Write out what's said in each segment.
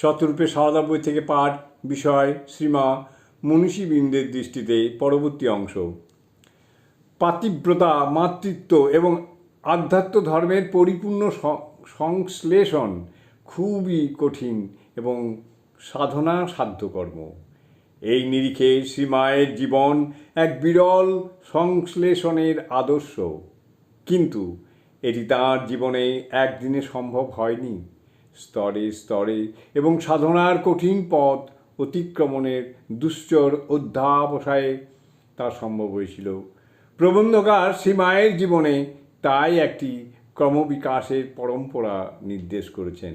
শতরূপে সারদা বই থেকে পাঠ, বিষয়, শ্রীমা, মনীষীবৃন্দের দৃষ্টিতে পরবর্তী অংশ। পাতিব্রতা, মাতৃত্ব এবং আধ্যাত্ম ধর্মের পরিপূর্ণ সংশ্লেষণ খুবই কঠিন এবং সাধনা সাধ্যকর্ম এই নিরিখে শ্রীমায়ের জীবন এক বিরল সংশ্লেষণের আদর্শ। কিন্তু এটি তাঁর জীবনে একদিনে সম্ভব হয়নি। স্তরে স্তরে এবং সাধনার কঠিন পথ অতিক্রমণের দুশ্চর অধ্যাবসায়ে তা সম্ভব হয়েছিল। প্রবন্ধকার সীমায়ের জীবনে তাই একটি ক্রমবিকাশের পরম্পরা নির্দেশ করেছেন।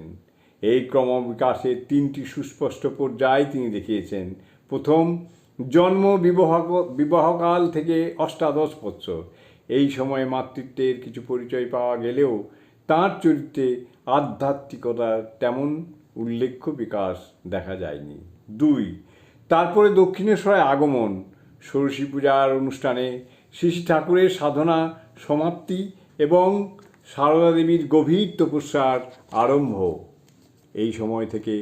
এই ক্রমবিকাশের তিনটি সুস্পষ্ট পর্যায় তিনি দেখিয়েছেন। প্রথম, জন্ম বিবাহ বিবাহকাল থেকে অষ্টাদশ বৎসর। এই সময়ে মাতৃত্বের কিছু পরিচয় পাওয়া গেলেও তাঁর চরিত্রে আধ্যাত্মিকতার তেমন উল্লেখ্য বিকাশ দেখা যায়নি। দুই, তারপরে দক্ষিণেশ্বরে আগমন, ষোড়শী পূজার অনুষ্ঠানে শ্রী ঠাকুরের সাধনা, সমাপ্তি এবং সারদা দেবীর গভীর তপস্যার আরম্ভ। এই সময় থেকে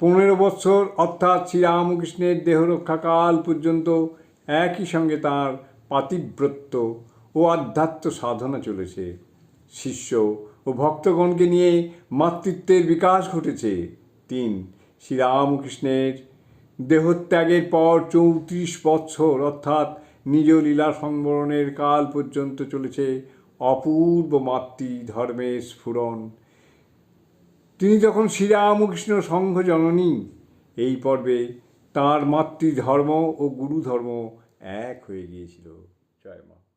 পনেরো বৎসর অর্থাৎ শ্রীরামকৃষ্ণের দেহরক্ষাকাল পর্যন্ত একই সঙ্গে তাঁর পাতিব্রত্য ও আধ্যাত্ম সাধনা চলেছে। শিষ্য ও ভক্তগণকে নিয়ে মাতৃত্বের বিকাশ ঘটেছে। তিন, শ্রীরামকৃষ্ণের দেহত্যাগের পর চৌত্রিশ বৎসর অর্থাৎ নিজ লীলা সংবরণের কাল পর্যন্ত চলেছে অপূর্ব মাতৃ ধর্মের স্ফুরণ। তিনি যখন শ্রীরামকৃষ্ণ সংঘ জননী, এই পর্বে তাঁর মাতৃধর্ম ও গুরুধর্ম এক হয়ে গিয়েছিল। জয় মা।